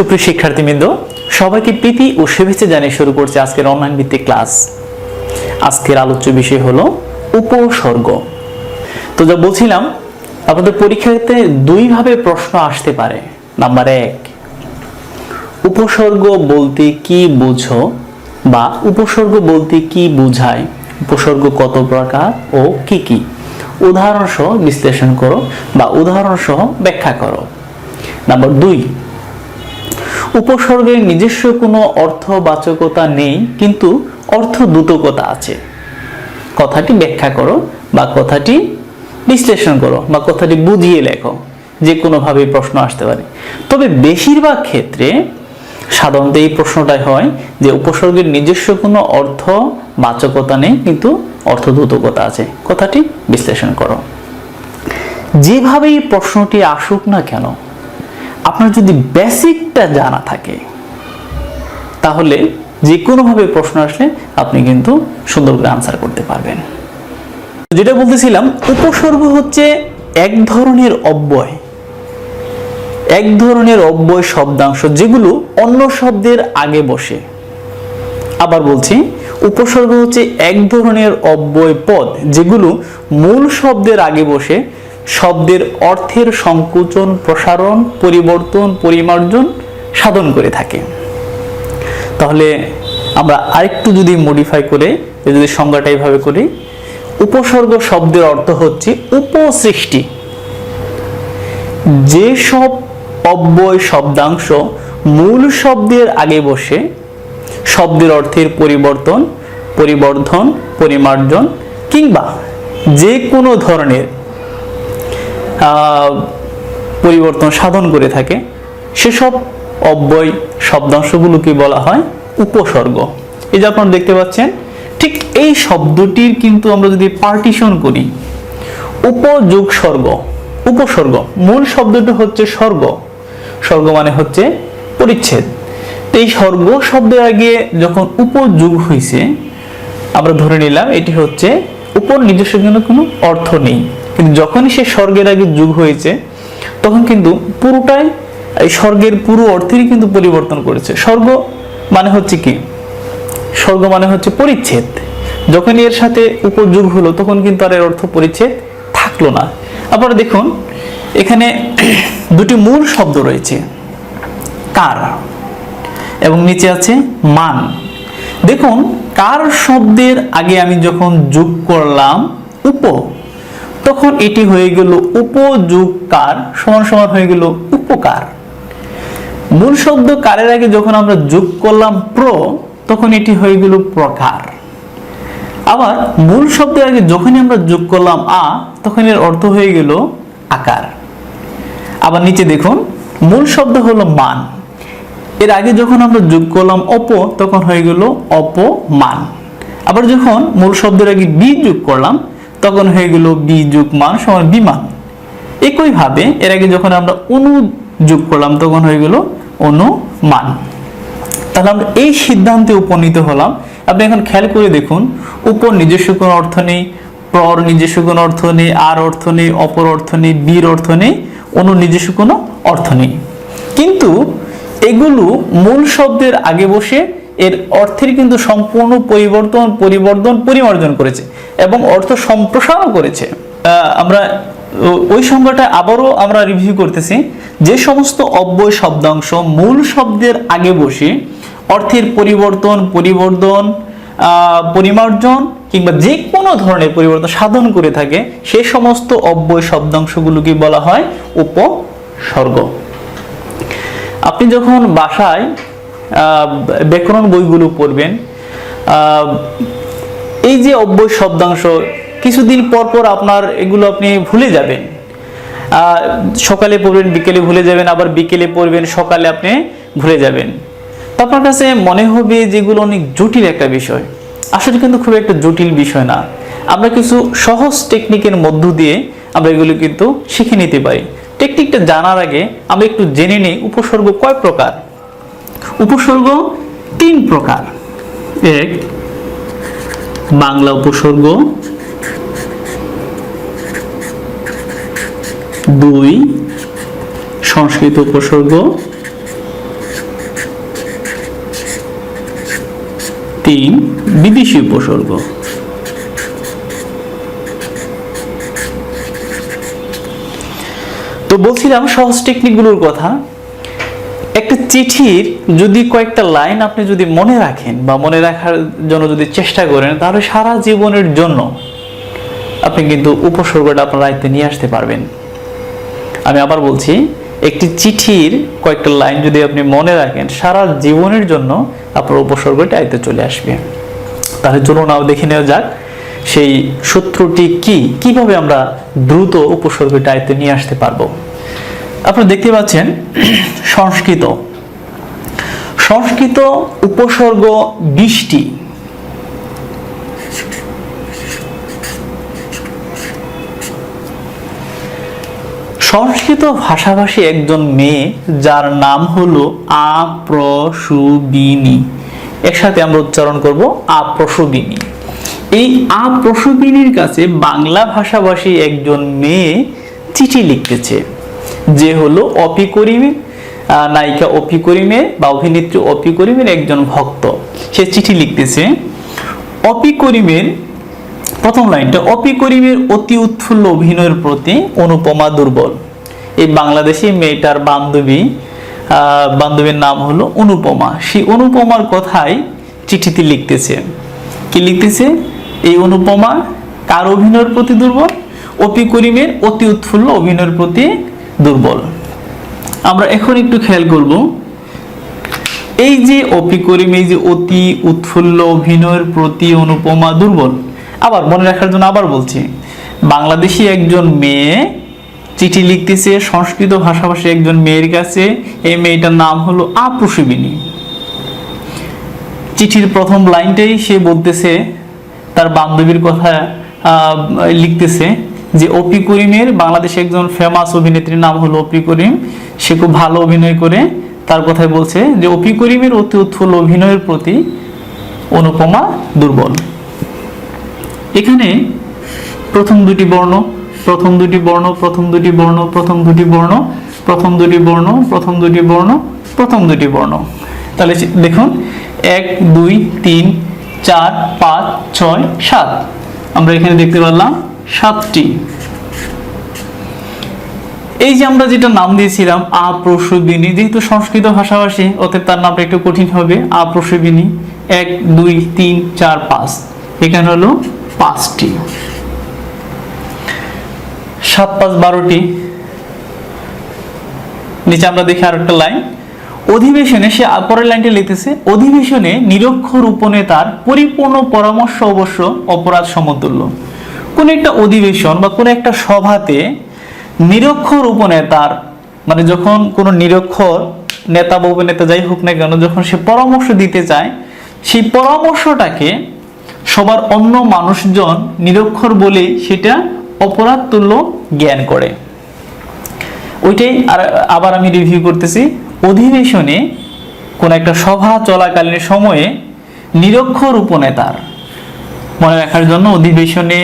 সুপ্রিয় শিক্ষার্থীবৃন্দ, সবাইকে প্রীতি ও শুভেচ্ছা জানিয়ে শুরু করছে আজকের অনলাইন ভিত্তিক ক্লাস আজকের আলোচ্য বিষয় হলো উপসর্গ। তো যা বলছিলাম, আপনাদের পরীক্ষাতে দুইভাবে প্রশ্ন আসতে পারে। নাম্বার এক, উপসর্গ বলতে কি বুঝো বা উপসর্গ বলতে কি বোঝায়? উপসর্গ কত প্রকার ও কি কি? উদাহরণ সহ বিশ্লেষণ করো বা উদাহরণ সহ ব্যাখ্যা করো। নাম্বার দুই উপসর্গের নিজস্ব কোনো অর্থবাচকতা নেই, কিন্তু অর্থ দ্রুতকতা আছে। কথাটি ব্যাখ্যা করো বা কথাটি বিশ্লেষণ করো বা কথাটি বুঝিয়ে লেখো, যে কোনোভাবে প্রশ্ন আসতে পারে। তবে বেশিরভাগ ক্ষেত্রে সাধারণত এই প্রশ্নটাই হয় যে উপসর্গের নিজস্ব কোনো অর্থ বাচকতা নেই, কিন্তু অর্থদ্রুতকতা আছে। কথাটি বিশ্লেষণ করো। যেভাবেই প্রশ্নটি আসুক না কেন আপনার যদি বেসিকটা জানা থাকে, তাহলে যে কোনোভাবে প্রশ্ন আসলে আপনি কিন্তু সুন্দর করে আনসার করতে পারবেন। যেটা বলতেছিলাম, উপসর্গ হচ্ছে এক ধরনের অব্যয়। এক ধরনের অব্যয় শব্দাংশ যেগুলো অন্য শব্দের আগে বসে। আবার বলছি, উপসর্গ হচ্ছে এক ধরনের অব্যয় পদ যেগুলো মূল শব্দের আগে বসে শব্দের অর্থের সংকোচন, প্রসারণ, পরিবর্তন, পরিমার্জন সাধন করে থাকে। তাহলে আমরা আরেকটু যদি মডিফাই করে যদি সংজ্ঞাটা এইভাবে করি, উপসর্গ শব্দের অর্থ হচ্ছে উপসৃষ্টি। যে সব অব্যয় শব্দাংশ মূল শব্দের আগে বসে, শব্দের অর্থের পরিবর্তন, পরিবর্ধন, পরিমার্জন কিংবা যে কোনো ধরনের পরিবর্তন সাধন করে থাকে। সেসব অব্যয় শব্দাংশগুলোকে বলা হয় উপসর্গ। এই যে আপনারা দেখতে পাচ্ছেন, ঠিক এই শব্দটির কিন্তু আমরা যদি পার্টিশন করি উপযোগ স্বর্গ উপসর্গ, মূল শব্দটি হচ্ছে স্বর্গ। স্বর্গ মানে হচ্ছে পরিচ্ছেদ। এই স্বর্গ শব্দের আগে যখন উপযোগ হয়েছে আমরা ধরে নিলাম এটি হচ্ছে উপর নিজস্ব কিন্তু কোনো অর্থ নেই। কিন্তু যখনই সে স্বর্গের আগে যুগ হয়েছে, তখন কিন্তু পুরোটাই, এই স্বর্গের পুরো অর্থেরই কিন্তু পরিবর্তন করেছে। স্বর্গ মানে হচ্ছে কি? স্বর্গ মানে হচ্ছে পরিচ্ছেদ। যখন এর সাথে উপযোগ হলো, তখন কিন্তু আর এর অর্থ পরিচ্ছেদ থাকল না। আপনারা দেখুন, এখানে দুটি মূল শব্দ রয়েছে। কার? এবং নিচে আছে মান। দেখুন, কার শব্দের আগে আমি যখন যোগ করলাম, উপ তখন এটি হয়ে গেল উপযোগ কার সমান সমান হয়ে গেল উপকার। মূল শব্দ কারের আগে যখন আমরা যোগ করলাম প্র, তখন এটি হয়ে গেল প্রকার। আবার মূল শব্দের আগে যখনই আমরা যোগ করলাম আ, তখন এর অর্থ হয়ে গেল আকার। আবার নিচে দেখুন, মূল শব্দ হলো মান। এর আগে যখন আমরা যোগ করলাম অপ, তখন হয়ে গেল অপমান। আবার যখন মূল শব্দের আগে বি যোগ করলাম তখন হয়ে গেল বি যোগ মান সমান বিমান। একইভাবে এর আগে যখন আমরা অনু যোগ করলাম, তখন হয়ে গেল অনুমান। তাহলে আমরা এই সিদ্ধান্তে উপনীত হলাম। আপনি এখন খেয়াল করে দেখুন, উপর নিজস্ব কোনো অর্থ নেই প্রর নিজস্ব কোনো অর্থ নেই, আর অর্থ নেই, অপর অর্থ নেই, বীর অর্থ নেই, অনু নিজস্ব কোনো অর্থ নেই। কিন্তু এগুলো মূল শব্দের আগে বসে এর অর্থের কিন্তু সম্পূর্ণ পরিবর্তন পরিবর্তন, পরিমার্জন করেছে এবং অর্থ সম্প্রসারণ করেছে। আমরা ওই সংজ্ঞাটা আবারও আমরা রিভিউ করতেছি। যে সমস্ত অব্যয় শব্দাংশ মূল শব্দের আগে বসে অর্থের পরিবর্তন পরিবর্তন পরিমার্জন কিংবা যে কোনো ধরনের পরিবর্তন সাধন করে থাকে, সে সমস্ত অব্যয় শব্দাংশগুলোকে বলা হয় উপসর্গ। আপনি যখন বাসায় ব্যাকরণ বইগুলো পড়বেন। এই যে অব্যয় শব্দাংশ, কিছুদিন পর পর আপনার এগুলো আপনি ভুলে যাবেন। সকালে পড়বেন, বিকেলে ভুলে যাবেন, আবার বিকেলে পড়বেন, সকালে আপনি ভুলে যাবেন। তো আপনার কাছে মনে হবে যেগুলো অনেক জটিল একটা বিষয়। আসলে কিন্তু খুব একটা জটিল বিষয় না। আমরা কিছু সহজ টেকনিকের মধ্য দিয়ে আমরা এগুলো কিন্তু শিখে নিতে পারি। টেকনিকটা জানার আগে আমরা একটু জেনে নিই, উপসর্গ কয় প্রকার? উপসর্গ তিন প্রকার। এক, বাংলা উপসর্গ। দুই, সংস্কৃত উপসর্গ। তিন, বিদেশি উপসর্গ। তো বলছিলাম সহজ টেকনিকগুলোর কথা। একটা চিঠির যদি কয়েকটা লাইন আপনি যদি মনে রাখেন বা মনে রাখার জন্য যদি চেষ্টা করেন, তাহলে সারা জীবনের জন্য আপনি কিন্তু উপসর্গটা আপনার আয়ত্তে নিয়ে আসতে পারবেন। আমি আবার বলছি, একটি চিঠির কয়েকটা লাইন যদি আপনি মনে রাখেন, সারা জীবনের জন্য আপনার উপসর্গটা আয়ত্তে চলে আসবে। তাহলে চলুন নাও দেখে নেওয়া যাক, সেই সূত্রটি কি? কীভাবে আমরা দ্রুত উপসর্গটা আয়ত্তে নিয়ে আসতে পারব? আপনারা দেখতে পাচ্ছেন সংস্কৃত। সংস্কৃত উপসর্গ বৃষ্টি সংস্কৃত ভাষাভাষী একজন মেয়ে যার নাম হলো আপ্রসুবিনী একসাথে আমরা উচ্চারণ করব আপ্রসুবিনী এই আপ্রসুবিনীর কাছে বাংলা ভাষাভাষী একজন মেয়ে চিঠি লিখতেছে যে হলো অপি করিমের নায়িকা অপি করিমের বা অভিনেত্রী অপি করিমের একজন ভক্ত। সে চিঠি লিখতেছে, অপি করিমের, প্রথম লাইনটা, অপি করিমের অতি উৎফুল্ল অভিনয়ের প্রতি অনুপমা দুর্বল। এই বাংলাদেশি মেয়েটার বান্ধবী বান্ধবীর নাম হলো অনুপমা। সেই অনুপমার কথাই চিঠিতে লিখতেছে। কি লিখতেছে? এই অনুপমা কার অভিনয়ের প্রতি দুর্বল? অপি করিমের অতি উৎফুল্ল অভিনয়ের প্রতি দুর্বল। আমরা এখন একটু খেয়াল করব, এই যে অপি করিম, এই যে অতি উৎফুল্ল অভিনয়ের প্রতি অনুপমা দুর্বল, আবার মনে রাখার জন্য আবার বলছি, বাংলাদেশি একজন মেয়ে চিঠি লিখতেছে, সংস্কৃত ভাষাভাষী একজন মেয়ের কাছে, এই মেয়েটার নাম হলো আপ্রসবিনী। চিঠির প্রথম লাইনটাই সে বলতেছে, তার বান্ধবীর কথা লিখতেছে যে অপি করিমের বাংলাদেশে একজন ফেমাস অভিনেত্রীর নাম হলো অপি করিম। সে খুব ভালো অভিনয় করে। তার কথায় বলছে যে, অপি করিমের অতি উৎফুল্ল অভিনয়ের প্রতি অনুপমা দুর্বল। এখানে প্রথম দুটি বর্ণ, প্রথম দুটি বর্ণ, প্রথম দুটি বর্ণ, প্রথম দুটি বর্ণ, প্রথম দুটি বর্ণ, প্রথম দুটি বর্ণ, প্রথম দুটি বর্ণ। তাহলে দেখুন, এক, দুই, তিন, চার, পাঁচ, ছয়, সাত। আমরা এখানে দেখতে পারলাম সাতটি। এই যে আমরা যেটা নাম দিয়েছিলাম আপ্রসবিনী যেহেতু সংস্কৃত ভাষাভাষী, অতএব তার নামটা একটু কঠিন হবে আপ্রসবিনী এক, দুই, তিন, চার, পাঁচ। এখানে হলো পাঁচটি। সাত, পাঁচ, বারোটি। নিচে আমরা দেখি আর একটা লাইন। অধিবেশনে, সে পরের লাইনটা লিখতেছে, অধিবেশনে নিরক্ষর উপনেতার পরিপূর্ণ পরামর্শ অবশ্য অপরাধ সমতুল্য। কোন একটা অধিবেশন বা কোন একটা সভাতে নিরক্ষর উপনেতার মানে যখন কোনো নিরক্ষর নেতা বা উপনেতা যাই হোক না কেন, যখন সে পরামর্শ দিতে চায়, সেই পরামর্শটাকে সবার অন্য মানুষজন নিরক্ষর বলে সেটা অপরাধ তুল্য জ্ঞান করে। ওইটাই আর আবার আমি রিভিউ করতেছি। অধিবেশনে কোন একটা সভা চলাকালীন সময়ে নিরক্ষর উপনেতার মনে রাখার জন্য অধিবেশনে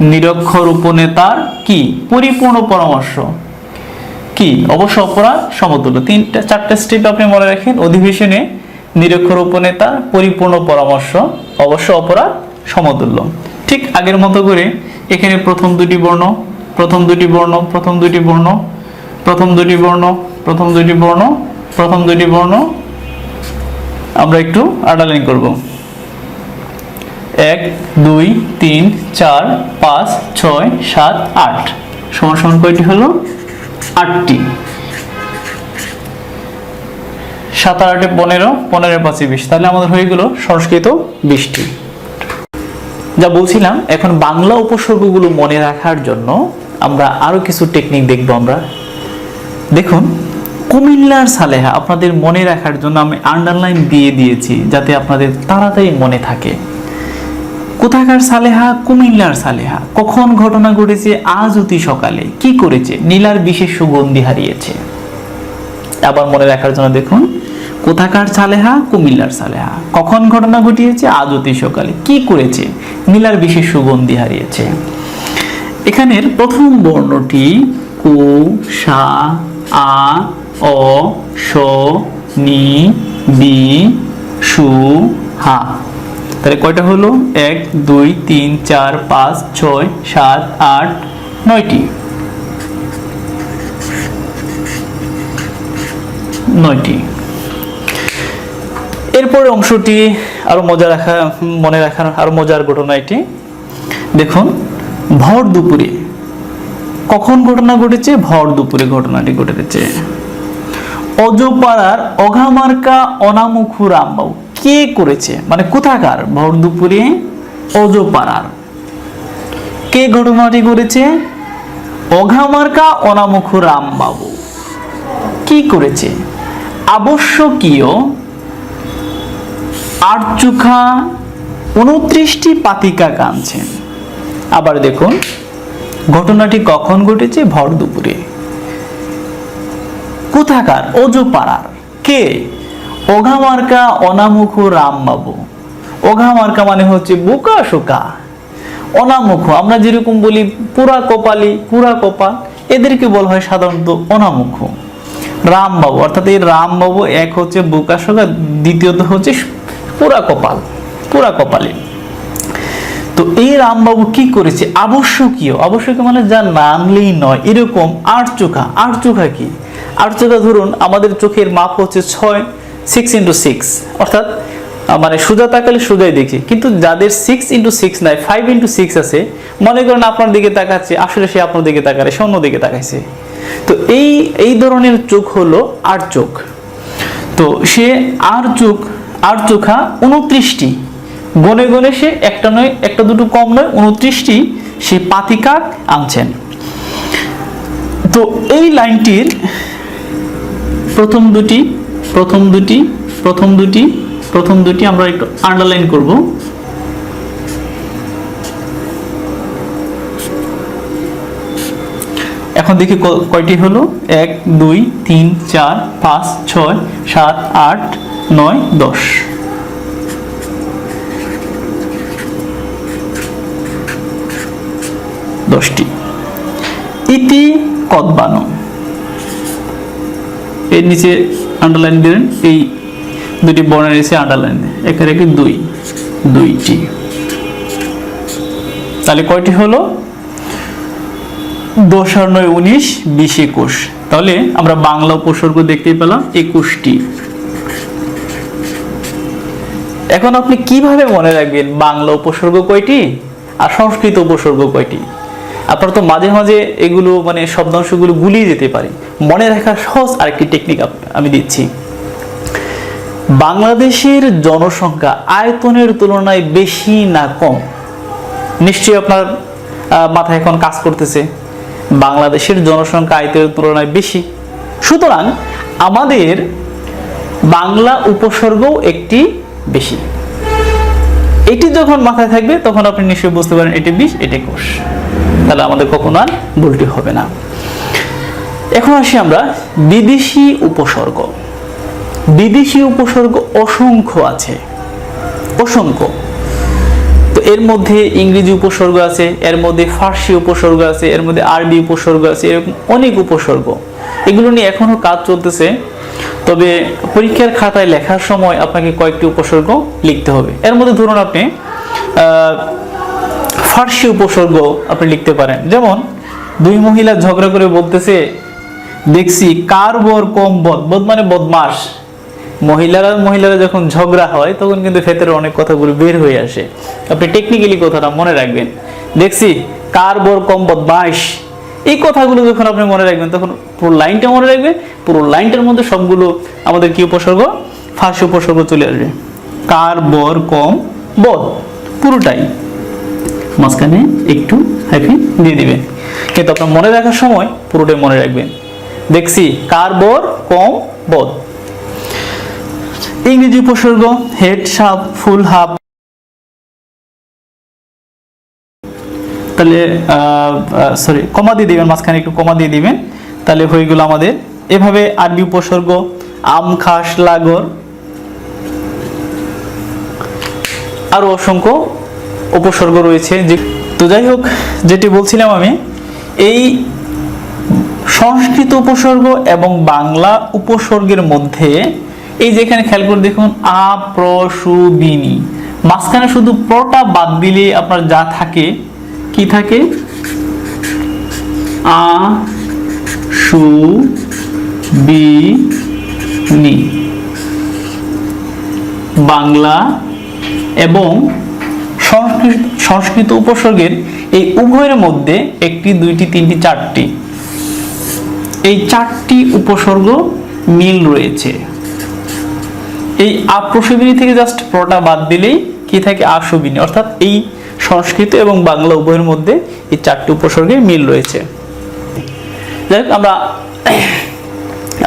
নিরক্ষর উপনেতার কি? পরিপূর্ণ পরামর্শ। কি? অবশ্য অপরাধ সমতুল্য। তিনটা, চারটা স্টেপ আপনি মনে রাখেন, অধিবেশনে নিরক্ষর উপনেতা পরিপূর্ণ পরামর্শ, অবশ্য অপরাধ সমতুল্য। ঠিক আগের মতো করে এখানে প্রথম দুটি বর্ণ, প্রথম দুটি বর্ণ, প্রথম দুটি বর্ণ, প্রথম দুটি বর্ণ, প্রথম দুটি বর্ণ, প্রথম দুটি বর্ণ। আমরা একটু আন্ডারলাইন করব। এক, দুই, তিন, চার, পাঁচ, ছয়, সাত, আট। সমান সমান কয়টি হলো? আটটি। সাত আর আটে পনেরো পনেরো পাঁচে বিশ। তাহলে আমাদের হয়ে গেল সংস্কৃত বিশটি। যা বলছিলাম, এখন বাংলা উপসর্গগুলো মনে রাখার জন্য আমরা আরও কিছু টেকনিক দেখব আমরা। দেখুন কুমিল্লার সালেহা আপনাদের মনে রাখার জন্য আমি আন্ডারলাইন দিয়ে দিয়েছি, যাতে আপনাদের তাড়াতাড়ি মনে থাকে। কোথাকার সালেহা, কুমিল্লার সালেহা? কখন ঘটনা ঘটেছে? আজ অতি সকালে। কি করেছে? নীলার বিশেষ সুগন্ধি হারিয়েছে। আবার মনে রাখার জন্য দেখুন, কোথাকার সালেহা, কুমিল্লার সালেহা? কখন ঘটনা ঘটিয়েছে? আজ অতি সকালে। কি করেছে? নীলার বিশেষ সুগন্ধি হারিয়েছে। এখানের প্রথম বর্ণটি কু, সা, আ, অ, স, নি, বি, সু, হা। তাহলে কয়টা হলো? এক, দুই, তিন, চার, পাঁচ, ছয়, সাত, আট, নয়টি। নয়টি। এরপরে অংশটি আরও মজা রাখা, মনে রাখার আরও মজার ঘটনা এটি। দেখুন, ভর দুপুরে। কখন ঘটনা ঘটেছে? ভর দুপুরে ঘটনাটি ঘটেছে। অজপাড়ার অঘামার্কা অনামুখু রামবাবু। কে করেছে? মানে কোথাকার? ভর দুপুরে অজপাড়ার। কে ঘটনাটি করেছে? অঘামার্কা অনামুখু রামবাবু। কি করেছে? আবশ্যকীয় আটচুখা উনত্রিশটি পাতিকা কাঁদছেন আবার দেখুন, ঘটনাটি কখন ঘটেছে? ভর দুপুরে। কোথাকার? অজুপাড়ার। কে? ওঘামার্কা অনামুখ রামবাবু। ওঘামার্কা মানে হচ্ছে বুকা শোকা। অনামুখ, আমরা যেরকম বলি পুরা কপালি, পুরা কপাল, এদেরকে বলা হয় সাধারণত অনামুখ। রামবাবু, অর্থাৎ এই রামবাবু এক হচ্ছে বুকা শোকা, দ্বিতীয়ত হচ্ছে পুরা কপাল, পুরা কপালি। তো এই রামবাবু কি করেছে? আবশ্যকীয় আবশ্যকীয় মানে যা না আনলেই নয়, এরকম আট চোখা আট চোখা কি? আট চোখা ধরুন, আমাদের চোখের মাপ হচ্ছে ছয় সিক্স ইন্টু সিক্স অর্থাৎ মানে সোজা তাকালে সোজাই দেখি। কিন্তু যাদের সিক্স ইন্টু সিক্স নাই ফাইভ ইন্টু সিক্স আছে, মনে করেন আপনার দিকে তাকাচ্ছে, আসলে সে আপনার দিকে তাকালে, সে অন্য দিকে তাকাইছে। তো এই এই ধরনের চোখ হলো আট চোখ। তো সে আর চোখ, আর চোখা উনত্রিশটি। গনে গনে সে একটা নয়, একটা দুটো কম নয়, উনত্রিশটি সে পাতিকা আনছেন। তো এই লাইনটির প্রথম দুটি প্রথম দুটি প্রথম দুটি প্রথম দুটি আমরা একটু আন্ডারলাইন করব। এখন দেখি কয়টি হলো? এক, দুই, তিন, চার, পাঁচ, ছয়, সাত, আট, নয়, দশ। দশটি। ইতি কদবানো এর নিচে আন্ডারলাইন দিলেন এই দুটি বর্ণের নিচে আন্ডারলাইন এখানে একটি দুই। দুইটি। তাহলে কয়টি হলো? দশ আর নয় উনিশ, বিশ একুশ। তাহলে আমরা বাংলা উপসর্গ দেখতেই পেলাম একুশটি। এখন আপনি কীভাবে মনে রাখবেন বাংলা উপসর্গ কয়টি আর সংস্কৃত উপসর্গ কয়টি? আপনার তো মাঝে মাঝে এগুলো মানে শব্দাংশগুলো গুলিয়ে যেতে পারে। মনে রাখার সহজ আরেকটি টেকনিক আমি দিচ্ছি। বাংলাদেশের জনসংখ্যা আয়তনের তুলনায় বেশি না কম? নিশ্চয়ই আপনার মাথায় এখন কাজ করতেছে। বাংলাদেশের জনসংখ্যা আয়তনের তুলনায় বেশি। সুতরাং আমাদের বাংলা উপসর্গও একটি বেশি। এটি যখন মাথায় থাকবে, তখন আপনি নিশ্চয়ই বুঝতে পারেন এটি বিষ এটি কোষ তাহলে আমাদের কখনো আর ভুলটি হবে না। এখন আসি আমরা বিদেশি উপসর্গ। বিদেশি উপসর্গ অসংখ্য আছে। অসংখ্য। তো এর মধ্যে ইংরেজি উপসর্গ আছে, এর মধ্যে ফার্সি উপসর্গ আছে, এর মধ্যে আরবি উপসর্গ আছে, এরকম অনেক উপসর্গ। এগুলো নিয়ে এখনও কাজ চলতেছে। তবে পরীক্ষার খাতায় লেখার সময় আপনাকে কয়েকটি উপসর্গ লিখতে হবে। এর মধ্যে ধরুন আপনি ফার্সি উপসর্গ আপনি লিখতে পারেন। যেমন, দুই মহিলা ঝগড়া করে বলতেছে, দেখছি কার বর কম বদ বদ মানে বদমাস। মহিলারা মহিলারা যখন ঝগড়া হয়, তখন কিন্তু ভেতরে অনেক কথাগুলো বের হয়ে আসে। আপনি টেকনিক্যালি কথাটা মনে রাখবেন। দেখছি কার বর কম বদমাস। এই কথাগুলো যখন আপনি মনে রাখবেন, তখন পুরো লাইনটা মনে রাখবেন পুরো লাইনটার মধ্যে সবগুলো আমাদের কি উপসর্গ? ফার্সি উপসর্গ চলে আসবে। কার বর কম বদ? পুরোটাই। মাঝখানে একটু হাইফি দিয়ে দিবেন। কিন্তু আপনার মনে রাখার সময় পুরোটাই মনে রাখবেন। দেখছি, কার বর, কম, বদ। ইংরেজি উপসর্গ হেড সাপ ফুল হাফ তাহলে সরি কমা দিয়ে দিবেন, মাঝখানে একটু কমা দিয়ে দিবেন। তাহলে হয়ে গেল আমাদের। এভাবে আরবি উপসর্গ আম, খাস, লাগর। আরও অসংখ্য উপসর্গ রয়েছে যে তো যাই হোক, যেটি বলছিলাম আমি, এই সংস্কৃত উপসর্গ এবং বাংলা উপসর্গের মধ্যে এই যেখানে খেয়াল করে দেখুন, আ, প্র, সু বিনি মাঝখানে শুধু প্রটা বাদ দিলে আপনার যা থাকে, কি থাকে? আ, সু, বি, নি। বাংলা এবং সংস্কৃত উপসর্গের এই উভয়ের মধ্যে একটি, দুইটি, তিনটি, চারটি। এই চারটি উপসর্গ মিল রয়েছে। এই আপ্রসবিনী থেকে জাস্ট প্রটা বাদ দিলেই কি থাকে? আশবিনী। অর্থাৎ এই সংস্কৃত এবং বাংলা উভয়ের মধ্যে এই চারটি উপসর্গের মিল রয়েছে। যাই হোক, আমরা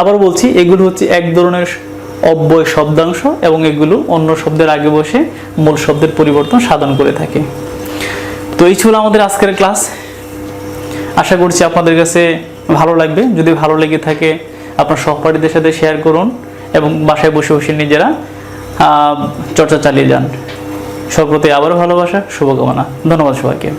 আবার বলছি, এগুলো হচ্ছে এক ধরনের অব্যয় শব্দাংশ এবং এগুলো অন্য শব্দের আগে বসে মূল শব্দের পরিবর্তন সাধন করে থাকে। তো এই ছিল আমাদের আজকের ক্লাস। আশা করছি আপনাদের কাছে ভালো লাগবে। যদি ভালো লেগে থাকে, আপনার সহপাঠীদের সাথে শেয়ার করুন এবং বাসায় বসে বসে নিজেরা চর্চা চালিয়ে যান। সব প্রতি আবারও ভালোবাসা, শুভকামনা। ধন্যবাদ সবাইকে।